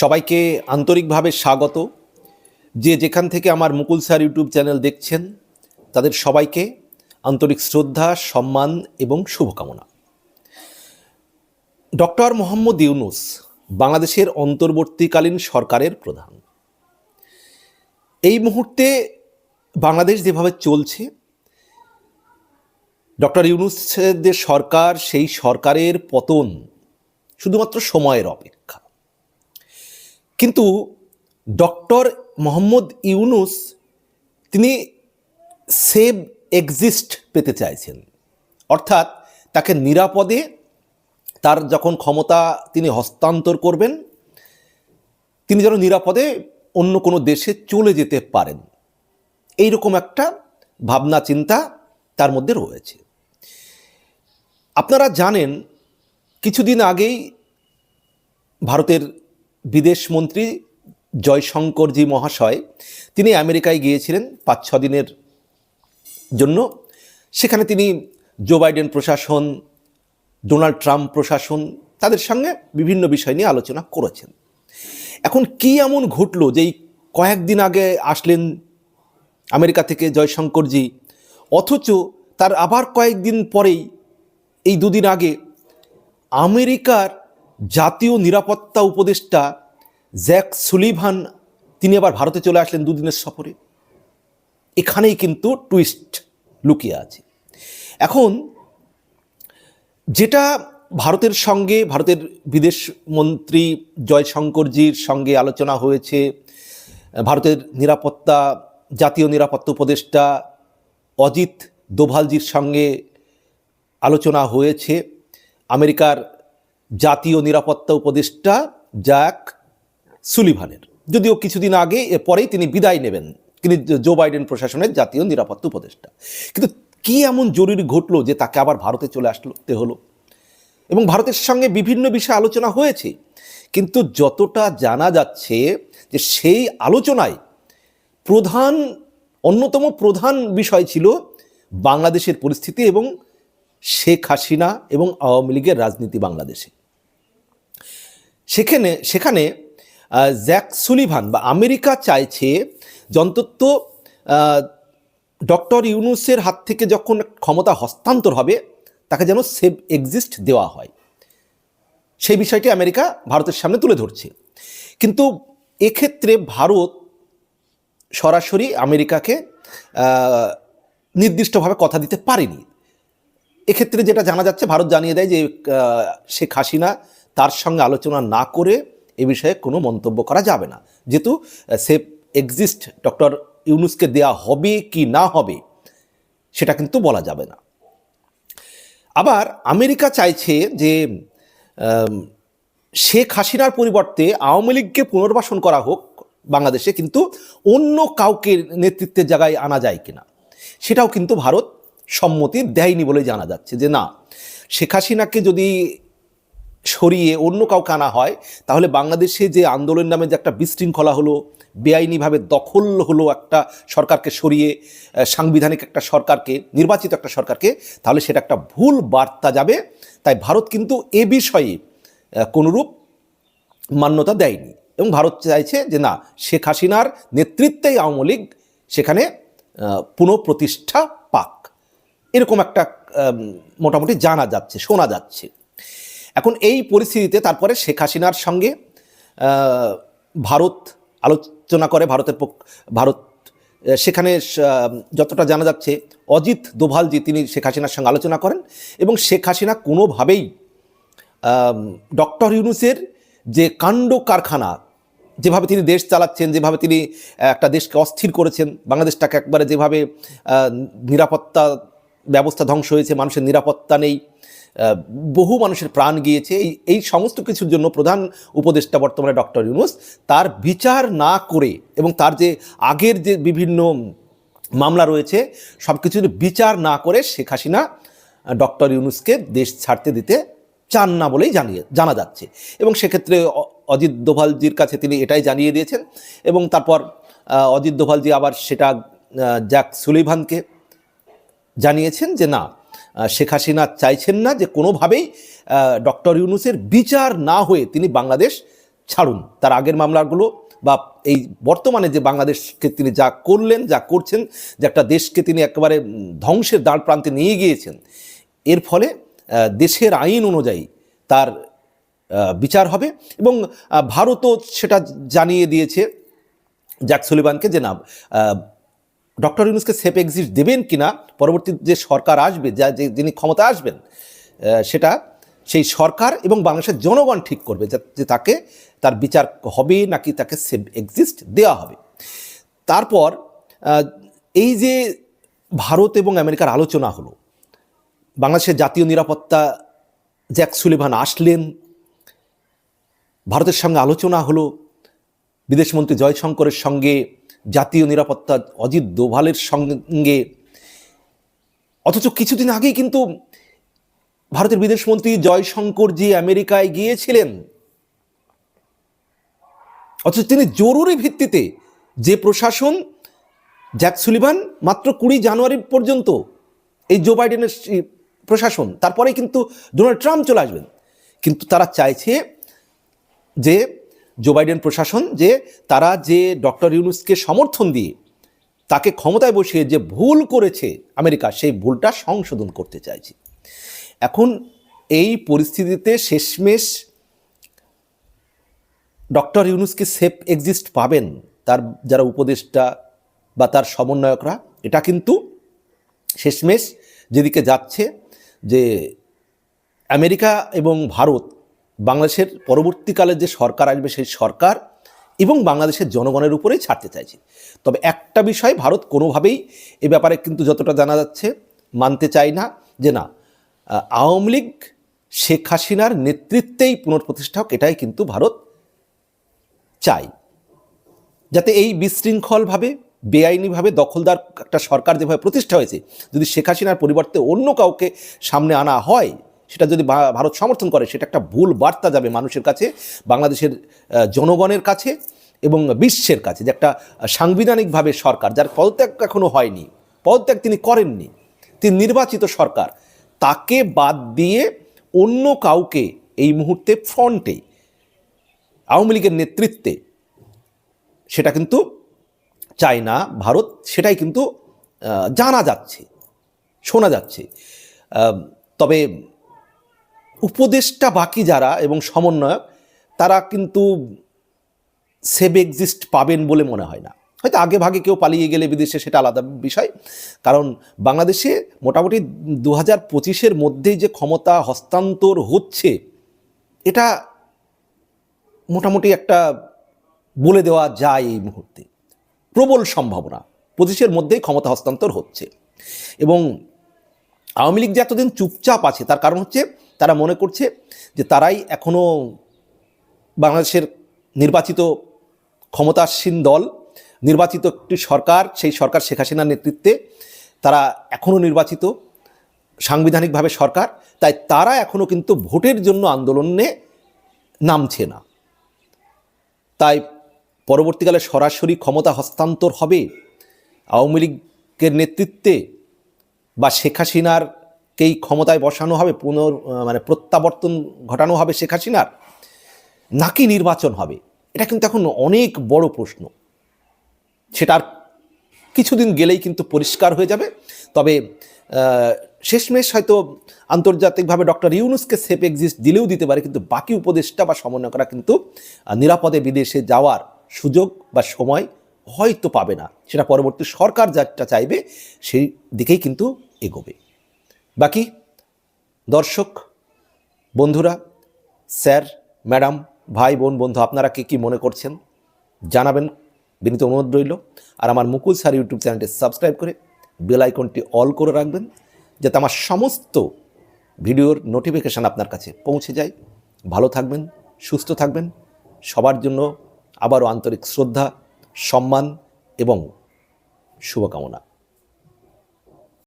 সবাইকে আন্তরিকভাবে স্বাগত। যে যেখান থেকে আমার মুকুল স্যার ইউটিউব চ্যানেল দেখছেন, তাদের সবাইকে আন্তরিক শ্রদ্ধা, সম্মান এবং শুভকামনা। ডক্টর মোহাম্মদ ইউনুস বাংলাদেশের অন্তর্বর্তীকালীন সরকারের প্রধান। এই মুহূর্তে বাংলাদেশ যেভাবে চলছে, ডক্টর ইউনুসদের সরকার, সেই সরকারের পতন শুধুমাত্র সময়ের অপেক্ষা। কিন্তু ডক্টর মোহাম্মদ ইউনুস তিনি সেভ এক্সিস্ট পেতে চাইছেন। অর্থাৎ তাকে নিরাপদে তার যখন ক্ষমতা তিনি হস্তান্তর করবেন, তিনি যেন নিরাপদে অন্য কোনো দেশে চলে যেতে পারেন। এই রকম একটা ভাবনা, চিন্তা তার মধ্যে রয়েছে। আপনারা জানেন, কিছুদিন আগেই ভারতের বিদেশমন্ত্রী জয়শঙ্করজি মহাশয়, তিনি আমেরিকায় গিয়েছিলেন পাঁচ, ছ দিনের জন্য। সেখানে তিনি জো বাইডেন প্রশাসন, ডোনাল্ড ট্রাম্প প্রশাসন, তাদের সঙ্গে বিভিন্ন বিষয় নিয়ে আলোচনা করেছেন। এখন কি এমন ঘটলো যে এই কয়েকদিন আগে আসলেন আমেরিকা থেকে জয়শঙ্করজি, অথচ তার আবার কয়েকদিন পরেই, এই দুদিন আগে আমেরিকার জাতীয় নিরাপত্তা উপদেষ্টা জ্যাক সুলিভান, তিনি আবার ভারতে চলে আসলেন দুদিনের সফরে। এখানেই কিন্তু টুইস্ট লুকিয়ে আছে। এখন যেটা ভারতের সঙ্গে, ভারতের বিদেশ মন্ত্রী জয়শঙ্করজির সঙ্গে আলোচনা হয়েছে, ভারতের নিরাপত্তা, জাতীয় নিরাপত্তা উপদেষ্টা অজিত দোভালজির সঙ্গে আলোচনা হয়েছে, আমেরিকার জাতীয় নিরাপত্তা উপদেষ্টা জ্যাক সুলিভানের। যদিও কিছুদিন আগে, এরপরেই তিনি বিদায় নেবেন। তিনি জো বাইডেন প্রশাসনের জাতীয় নিরাপত্তা উপদেষ্টা। কিন্তু কি এমন জরুরি ঘটলো যে তাকে আবার ভারতে চলে আসতে হলো? এবং ভারতের সঙ্গে বিভিন্ন বিষয়ে আলোচনা হয়েছে। কিন্তু যতটা জানা যাচ্ছে যে সেই আলোচনায় প্রধান, অন্যতম প্রধান বিষয় ছিল বাংলাদেশের পরিস্থিতি এবং শেখ হাসিনা এবং আওয়ামী লীগের রাজনীতি বাংলাদেশে। সেখানে সেখানে জ্যাক সুলিভান বা আমেরিকা চাইছে যন্তত্ব ডক্টর ইউনুসের হাত থেকে যখন ক্ষমতা হস্তান্তর হবে, তাকে যেন সেভ এক্সিস্ট দেওয়া হয়। সেই বিষয়টি আমেরিকা ভারতের সামনে তুলে ধরছে। কিন্তু এক্ষেত্রে ভারত সরাসরি আমেরিকাকে নির্দিষ্টভাবে কথা দিতে পারেনি। এক্ষেত্রে যেটা জানা যাচ্ছে, ভারত জানিয়ে দেয় যে শেখ হাসিনা তার সঙ্গে আলোচনা না করে এ বিষয়ে কোনো মন্তব্য করা যাবে না। যেহেতু সেফ এক্সিস্ট ডক্টর ইউনুসকে দেয়া হবে কি না হবে, সেটা কিন্তু বলা যাবে না। আবার আমেরিকা চাইছে যে শেখ হাসিনার পরিবর্তে আওয়ামী লীগকে পুনর্বাসন করা হোক বাংলাদেশে, কিন্তু অন্য কাউকে নেতৃত্বের জায়গায় আনা যায় কিনা, সেটাও কিন্তু ভারত সম্মতি দেয়নি বলে জানা যাচ্ছে যে না। শেখ হাসিনাকে যদি সরিয়ে অন্য কাউকে আনা হয়, তাহলে বাংলাদেশে যে আন্দোলন নামে যে একটা বিশৃঙ্খলা হলো, বেআইনিভাবে দখল হলো একটা সরকারকে সরিয়ে সাংবিধানিক একটা সরকারকে, নির্বাচিত একটা সরকারকে, তাহলে সেটা একটা ভুল বার্তা যাবে। তাই ভারত কিন্তু এ বিষয়ে কোনোরূপ মান্যতা দেয়নি। এবং ভারত চাইছে যে না, শেখ হাসিনার নেতৃত্বেই আওয়ামী লীগ সেখানে পুনঃপ্রতিষ্ঠা পাক। এরকম একটা মোটামুটি জানা যাচ্ছে, শোনা যাচ্ছে। এখন এই পরিস্থিতিতে তারপরে শেখ হাসিনার সঙ্গে ভারত আলোচনা করে, ভারতের ভারত সেখানে যতটা জানা যাচ্ছে, অজিত দোভালজি তিনি শেখ হাসিনার সঙ্গে আলোচনা করেন এবং শেখ হাসিনা কোনোভাবেই ডক্টর ইউনুসের যে কাণ্ড কারখানা, যেভাবে তিনি দেশ চালাচ্ছেন, যেভাবে তিনি একটা দেশকে অস্থির করেছেন, বাংলাদেশটাকে একবারে যেভাবে নিরাপত্তা ব্যবস্থা ধ্বংস হয়েছে, মানুষের নিরাপত্তা নেই বহু মানুষের প্রাণ গিয়েছে। এই এই সমস্ত কিছুর জন্য প্রধান উপদেষ্টা বর্তমানে ডক্টর ইউনুস, তার বিচার না করে এবং তার যে আগের যে বিভিন্ন মামলা রয়েছে সব কিছুর বিচার না করে শেখ হাসিনা ডক্টর ইউনুসকে দেশ ছাড়তে দিতে চান না বলেই জানিয়ে, জানা যাচ্ছে। এবং সেক্ষেত্রে অজিত দোভালজির কাছে তিনি এটাই জানিয়ে দিয়েছেন। এবং তারপর অজিত দোভালজি আবার সেটা জ্যাক সুলিভানকে জানিয়েছেন যে না শেখ হাসিনা চাইছেন না যে কোনোভাবেই ডক্টর ইউনুসের বিচার না হয়ে তিনি বাংলাদেশ ছাড়ুন। তার আগের মামলাগুলো বা এই বর্তমানে যে বাংলাদেশকে তিনি যা করলেন, যা করছেন, যে একটা দেশকে তিনি একেবারে ধ্বংসের দ্বার প্রান্তে নিয়ে গিয়েছেন, এর ফলে দেশের আইন অনুযায়ী তার বিচার হবে এবং ভারতও সেটা জানিয়ে দিয়েছে জ্যাক সুলিভানকে যে না ডক্টর ইউনুসকে সেফ এক্সিট দেবেন কিনা পরবর্তী যে সরকার আসবে, যা যে যিনি ক্ষমতা আসবেন সেটা সেই সরকার এবং বাংলাদেশের জনগণ ঠিক করবে যে তাকে তার বিচার হবে নাকি তাকে সেফ এক্সিস্ট দেওয়া হবে। তারপর এই যে ভারত এবং আমেরিকার আলোচনা হলো, বাংলাদেশের জাতীয় নিরাপত্তা, জ্যাক সুলিভান আসলেন, ভারতের সঙ্গে আলোচনা হলো, বিদেশমন্ত্রী জয়শঙ্করের সঙ্গে জাতীয় নিরাপত্তা অজিত দোভালের সঙ্গে। অথচ কিছুদিন আগেই কিন্তু ভারতের বিদেশমন্ত্রী জয়শঙ্কর জি আমেরিকায় গিয়েছিলেন, অথচ তিনি জরুরি ভিত্তিতে যে প্রশাসন, জ্যাক সুলিভান, মাত্র কুড়ি জানুয়ারি পর্যন্ত এই জো বাইডেনের প্রশাসন তারপরে কিন্তু ডোনাল্ড ট্রাম্প চলে আসবেন। কিন্তু তারা চাইছে যে জো বাইডেন প্রশাসন যে তারা যে ডক্টর ইউনুসকে সমর্থন দিয়ে তাকে ক্ষমতায় বসিয়ে যে ভুল করেছে আমেরিকা, সেই ভুলটা সংশোধন করতে চাইছে। এখন এই পরিস্থিতিতে শেষমেশ ডক্টর ইউনুসকে সেফ এক্সিস্ট পাবেন তার যারা উপদেষ্টা বা তার সমন্বয়করা, এটা কিন্তু শেষমেশ যেদিকে যাচ্ছে যে আমেরিকা এবং ভারত বাংলাদেশের পরবর্তীকালে যে সরকার আসবে সেই সরকার এবং বাংলাদেশের জনগণের উপরেই ছাড়তে চাইছে। তবে একটা বিষয় ভারত কোনোভাবেই এ ব্যাপারে কিন্তু যতটা জানা যাচ্ছে, মানতে চায় না যে না আওয়ামী লীগ শেখ হাসিনার নেতৃত্বেই পুনঃপ্রতিষ্ঠা হোক, এটাই কিন্তু ভারত চাই যাতে এই বিশৃঙ্খলভাবে, বেআইনিভাবে দখলদার একটা সরকার যেভাবে প্রতিষ্ঠা হয়েছে, যদি শেখ হাসিনার পরিবর্তে অন্য কাউকে সামনে আনা হয় সেটা যদি ভারত সমর্থন করে, সেটা একটা ভুল বার্তা যাবে মানুষের কাছে, বাংলাদেশের জনগণের কাছে এবং বিশ্বের কাছে যে একটা সাংবিধানিকভাবে সরকার, যার পদত্যাগ এখনও হয়নি, পদত্যাগ তিনি করেননি, তিনি নির্বাচিত সরকার, তাকে বাদ দিয়ে অন্য কাউকে এই মুহূর্তে ফ্রন্টে আওয়ামী লীগের নেতৃত্বে, সেটা কিন্তু চায় না ভারত, সেটাই কিন্তু জানা যাচ্ছে, শোনা যাচ্ছে। তবে উপদেষ্টা বাকি যারা এবং সমন্বয়ক, তারা কিন্তু সেভ এক্সিস্ট পাবেন বলে মনে হয় না। হয়তো আগে ভাগে কেউ পালিয়ে গেলে বিদেশে সেটা আলাদা বিষয়। কারণ বাংলাদেশে মোটামুটি দু হাজার পঁচিশের মধ্যেই যে ক্ষমতা হস্তান্তর হচ্ছে, এটা মোটামুটি একটা বলে দেওয়া যায় এই মুহূর্তে। প্রবল সম্ভাবনা, পঁচিশের মধ্যেই ক্ষমতা হস্তান্তর হচ্ছে। এবং আওয়ামী লীগ যে এতদিন চুপচাপ আছে, তার কারণ হচ্ছে তারা মনে করছে যে তারাই এখনও বাংলাদেশের নির্বাচিত ক্ষমতাসীন দল, নির্বাচিত একটি সরকার, সেই সরকার শেখ হাসিনার নেতৃত্বে তারা এখনও নির্বাচিত সাংবিধানিকভাবে সরকার, তাই তারা এখনও কিন্তু ভোটের জন্য আন্দোলনে নামছে না। তাই পরবর্তীকালে সরাসরি ক্ষমতা হস্তান্তর হবে আওয়ামী লীগের নেতৃত্বে বা শেখ হাসিনারকেই ক্ষমতায় বসানো হবে, পুনর মানে প্রত্যাবর্তন ঘটানো হবে শেখ হাসিনার নাকি নির্বাচন হবে? এটা কিন্তু এখন অনেক বড় প্রশ্ন। সেটার কিছুদিন গেলেই কিন্তু পরিষ্কার হয়ে যাবে। তবে শেষমেশ হয়তো আন্তর্জাতিকভাবে ডক্টর ইউনুসকে সেফ এক্সিস্ট দিলেও দিতে পারে, কিন্তু বাকি উপদেষ্টা বা সমন্বয়করা কিন্তু নিরাপদে বিদেশে যাওয়ার সুযোগ বা সময় হয়তো পাবে না। সেটা পরবর্তী সরকার যাটা চাইবে, সেই দিকেই কিন্তু এগোবে। বাকি দর্শক, বন্ধুরা, স্যার, ম্যাডাম, ভাই, বোন, বন্ধু, আপনারা কে কী মনে করছেন? জানাবেন। বিনীত অনুরোধ রইল। আর আমার মুকুল স্যার ইউটিউব চ্যানেলটি সাবস্ক্রাইব করে বেল আইকনটি অল করে রাখবেন, যাতে আমার সমস্ত ভিডিওর নোটিফিকেশান আপনার কাছে পৌঁছে যায়। ভালো থাকবেন, সুস্থ থাকবেন। সবার জন্য আবারও আন্তরিক শ্রদ্ধা, সম্মান এবং শুভকামনা।